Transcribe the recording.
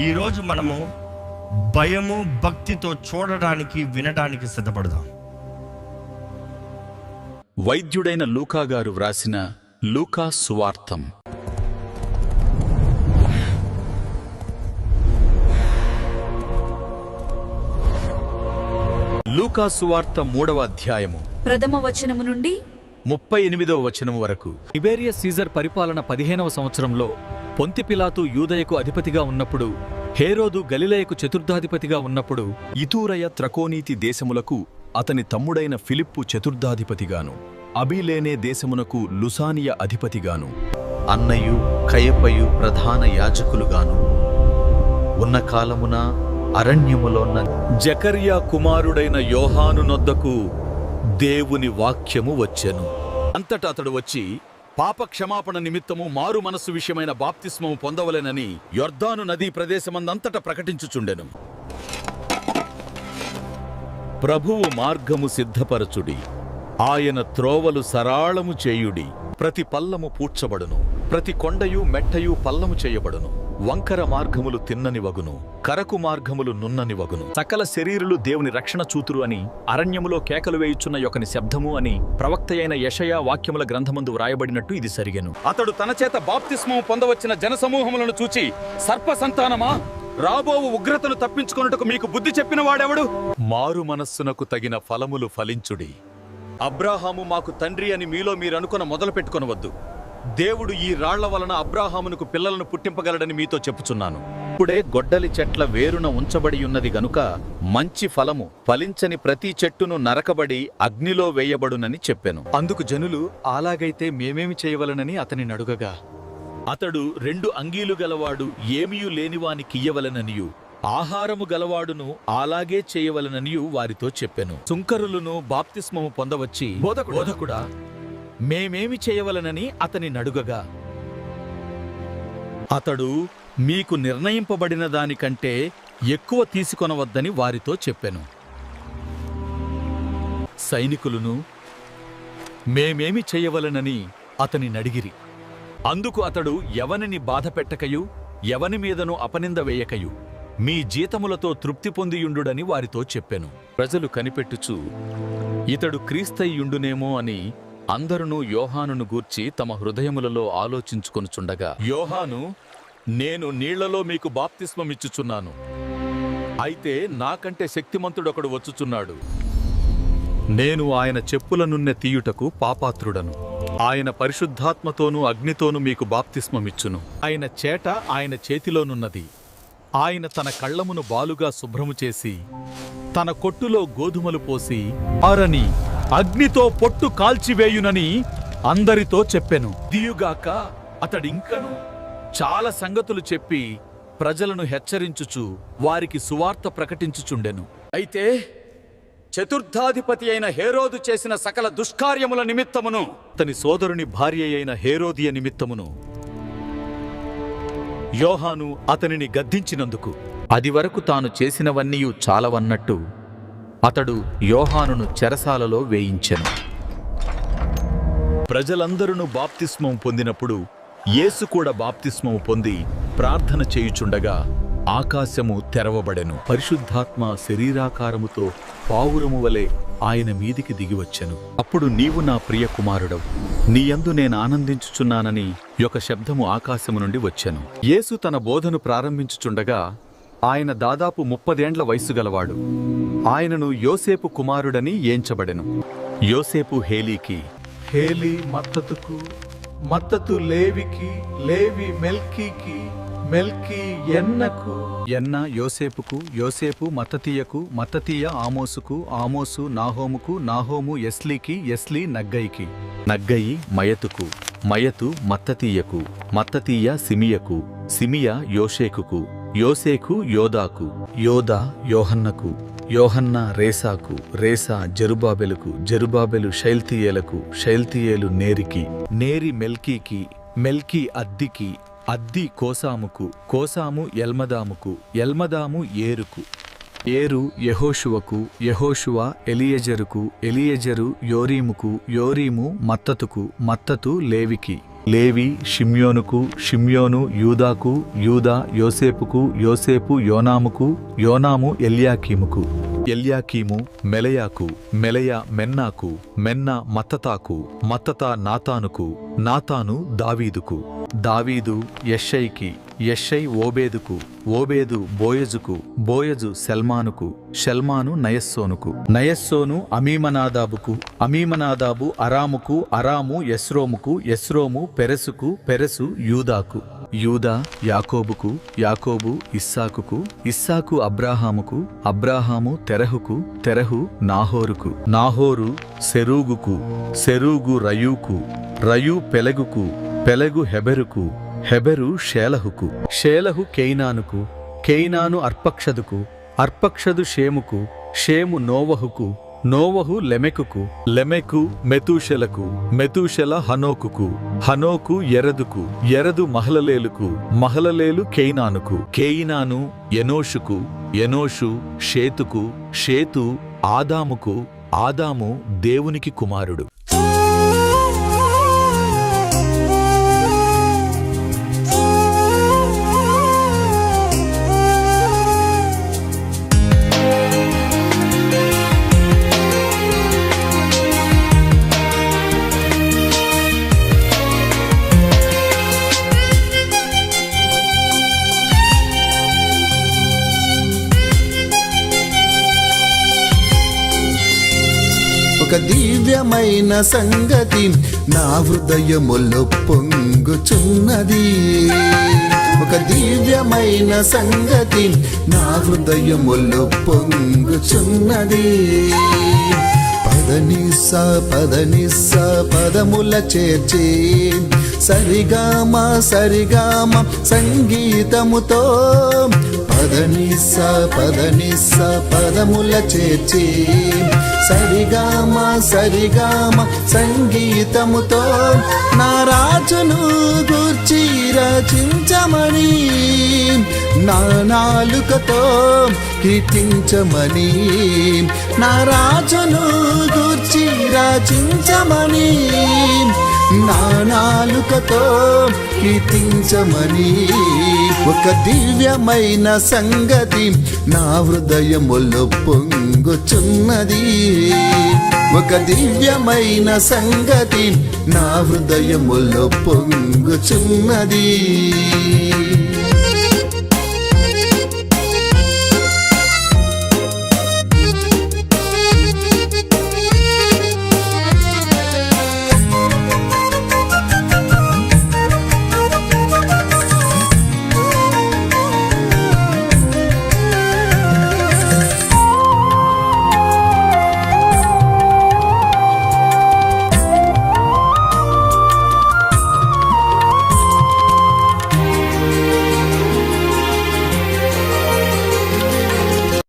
ఈరోజు మనము భయము భక్తితో చూడడానికి వినడానికి సిద్ధపడదాం. వైద్యుడైన లూకా గారు వ్రాసిన లూకా సువార్తం లూకా సువార్త మూడవ అధ్యాయము. ప్రథమ వచనము నుండి ముప్పై ఎనిమిదవ వచనం వరకు. తిబేరియస్ సీజర్ పరిపాలన పదిహేనవ సంవత్సరంలో పొంతిపిలాతు యూదయకు అధిపతిగా ఉన్నప్పుడు హేరోదు గలిలయకు చతుర్థాధిపతిగా ఉన్నప్పుడు ఇతూరయ త్రకోనీతి దేశములకు అతని తమ్ముడైన ఫిలిప్పు చతుర్థాధిపతిగాను అబీలేనే దేశమునకు లుసానియ అధిపతిగాను అన్నయు కయపయు ప్రధాన యాజకులుగాను. ఉన్న కాలమున అరణ్యములోన్న జకర్యా కుమారుడైన యోహాను నొద్దకు దేవుని వాక్యము వచ్చెను. అంతటా అతడు వచ్చి పాప క్షమాపణ నిమిత్తము మారు మనస్సు విషయమైన బాప్తిస్మము పొందవలెనని యొర్దాను నదీ ప్రదేశమందంతట ప్రకటించుచుండెను. ప్రభువు మార్గము సిద్ధపరచుడి. ఆయన త్రోవలు సరాళము చేయుడి. ప్రతి పల్లము పూడ్చబడును. ప్రతి కొండయు మెట్టయు పల్లము చేయబడును. వంకర మార్గములు తిన్నని వగును కరకు మార్గములు నున్నని వగును. సకల శరీరులు దేవుని రక్షణ చూతురు అని అరణ్యములో కేకలు వేయుచున్న యొకని శబ్దము అని ప్రవక్త అయిన యషయా వాక్యముల గ్రంథమందు వ్రాయబడినట్టు ఇది సరిగెను. అతడు తన చేత బాప్తిస్మము పొందవచ్చిన జనసమూహములను చూచి సర్ప సంతానమా రాబోవు ఉగ్రతను తప్పించుకొనుటకు మీకు బుద్ధి చెప్పిన వాడెవడు? మారు మనస్సునకు తగిన ఫలములు ఫలించుడి. అబ్రాహాము మాకు తండ్రి అని మీలో మీరు అనుకున్న మొదలు పెట్టుకొనవద్దు దేవుడు ఈ రాళ్ళ వలన అబ్రాహామునకు పిల్లలను పుట్టింపగలడని మీతో చెప్పుచున్నాను. ఇప్పుడే గొడ్డలి చెట్ల వేరున ఉంచబడి ఉన్నది గనుక మంచి ఫలము ఫలించని ప్రతి చెట్టును నరకబడి అగ్నిలో వేయబడునని చెప్పాను. అందుకు జనులు అలాగైతే మేమేమి చేయవలనని అతని నడుగగా అతడు రెండు అంగీలు గలవాడు ఏమియు లేనివానికియ్యవలననియు ఆహారము గలవాడును అలాగే చేయవలననియు వారితో చెప్పెను. సుంకరులను బాప్తిస్మము పొందవచ్చి బోధకుడా? మేమేమి చేయవలనని అతని నడుగగా. అతడు మీకు నిర్ణయింపబడిన దానికంటే ఎక్కువ తీసుకొనవద్దని వారితో చెప్పాను. సైనికులను మేమేమి చేయవలనని అతని నడిగిరి. అందుకు అతడు ఎవనిని బాధపెట్టకయు ఎవని మీదను అపనింద వేయకయు మీ జీతములతో తృప్తి పొందియుండుడని వారితో చెప్పాను. ప్రజలు కనిపెట్టుచు ఇతడు క్రీస్తయ్యుండునేమో అని అందరును యోహానును గూర్చి తమ హృదయములలో ఆలోచించుకొనుచుండగా యోహాను నేను నీళ్ళలో మీకు బాప్తిస్మమిచ్చుచున్నాను. అయితే నాకంటే శక్తిమంతుడొకడు వచ్చుచున్నాడు. నేను ఆయన చెప్పులనున్నె తీయుటకు పాపాత్రుడను. ఆయన పరిశుద్ధాత్మతోనూ అగ్నితోనూ మీకు బాప్తిస్మమిచ్చును. ఆయన చేట ఆయన చేతిలోనున్నది ఆయన తన కళ్ళమును బాలుగా శుభ్రము చేసి తన కొట్టులో గోధుమలు పోసి ఆరని అగ్నితో పొట్టు కాల్చివేయునని అందరితో చెప్పెను. దియుగాక అతడింకను చాలా సంగతులు చెప్పి ప్రజలను హెచ్చరించుచు వారికి సువార్త ప్రకటించుచుండెను. అయితే చతుర్థాధిపతి అయిన హేరోదు చేసిన సకల దుష్కార్యముల నిమిత్తమును అతని సోదరుని భార్య అయిన హేరోదియ నిమిత్తమును యోహాను అతనిని గద్దించినందుకు. అది వరకు తాను చేసినవన్నీయు చాలవన్నట్టు అతడు యోహానును చెరసాలలో వేయించెను. ప్రజలందరూ బాప్తిస్మం పొందినప్పుడు యేసు కూడా బాప్తిస్మం పొంది ప్రార్థన చేయుచుండగా ఆకాశము తెరవబడెను. పరిశుద్ధాత్మ శరీరాకారముతో పావురము వలె ఆయన మీదికి దిగివచ్చెను. అప్పుడు నీవు నా ప్రియ కుమారుడవు నీయందు నేను ఆనందించుచున్నానని యొక్క శబ్దము ఆకాశము నుండి వచ్చెను. యేసు తన బోధను ప్రారంభించుచుండగా ఆయన దాదాపు ముప్పదేండ్ల వయస్సు గలవాడు. ఆయనను యోసేపు కుమారుడని ఏంచబడెను యోసేపు హేలీకి హేలి మత్తతుకు మత్తతు లేవికి లేవి మెల్కీకి మెల్కీ ఎన్నకు. ఎన్న యోసేపుకు యోసేపు మత్తతీయకు మత్తతీయ ఆమోసుకు ఆమోసు నాహోముకు నాహోము ఎస్లీకి ఎస్లీ నగ్గయికి. నగ్గయి మయతుకు మయతు మత్తతీయకు మత్తతీయ సిమియకు సిమియ యోషేకుకు. యోసేకు యోదాకు యోదా యోహన్నకు యోహన్న రేసాకు రేసా జరుబాబెలుకు జరుబాబెలు షైల్తీయేలకు షైల్తీయేలు నేరికి నేరి మెల్కీకి మెల్కీ అద్దికి అద్ది కోసాముకు కోసాము ఎల్మదాముకు ఎల్మదాము ఏరుకు. ఏరు యహోషువకు యహోషువ ఎలియజరుకు ఎలియజరు యోరీముకు యోరీము మత్తతుకు మత్తతు లేవికి. లేవి షిమ్యోనుకు షిమ్యోను యూదాకు యూదా యోసేపుకు యోసేపు యోనాముకు యోనాము ఎల్యాకీముకు. ఎల్యాకీము మెలయాకు మెలయ మెన్నాకు మెన్న మత్తతాకు మత్తత నాతానుకు నాతాను దావీదుకు. దావీదు యషైకి యెషై ఓబేదుకు ఓబేదు బోయజుకు బోయజు సెల్మానుకు షెల్మాను నయస్సోనుకు. నయస్సోను అమీమనాదాబుకు అమీమనాదాబు అరాముకు అరాము యస్రోముకు యస్రోము పెరసుకు పెరసు యూదాకు. యూదా యాకోబుకు యాకోబు ఇస్సాకుకు ఇస్సాకు అబ్రాహాముకు అబ్రాహాము తెరహుకు తెరహు నాహోరుకు. నాహోరు సెరూగుకు సెరూగు రయూకు రయు పెలగుకు పెలగు హెబెరుకు. హెబెరు షేలహుకు. షేలహు కేయినానుకు కేయినాను అర్పక్షదుకు అర్పక్షదు షేముకు షేము నోవహుకు నోవహు లెమెకుకు లెమెకు మెతూషెలకు మెతూషెల హనోకుకు హనోకు ఎరదుకు ఎరదు మహలలేలుకు మహలలేలు కేయినానుకు కేయినాను ఎనోషుకు ఎనోషు షేతుకు షేతు ఆదాముకు ఆదాము దేవునికి కుమారుడు. ఒక దివ్యమైన సంగతి నా హృదయములో పొంగుచున్నది. ఒక దివ్యమైన సంగతి నా హృదయములో పొంగుచున్నది. పదని స పదముల చేర్చి సరిగామ సరిగామ సంగీతముతో పదనిస పదనిస పదముల చేర్చి. సరిగామ సరిగామ సంగీతముతో నా రాజును గుర్చి రచించమని నా నాలుకతో కీర్తించమని నా రాజును గుర్చి రచించమని. నానాలుకతో కీర్తించమని ఒక దివ్యమైన సంగతి నా హృదయములో పొంగుచున్నది. ఒక దివ్యమైన సంగతి నా హృదయములో పొంగుచున్నది.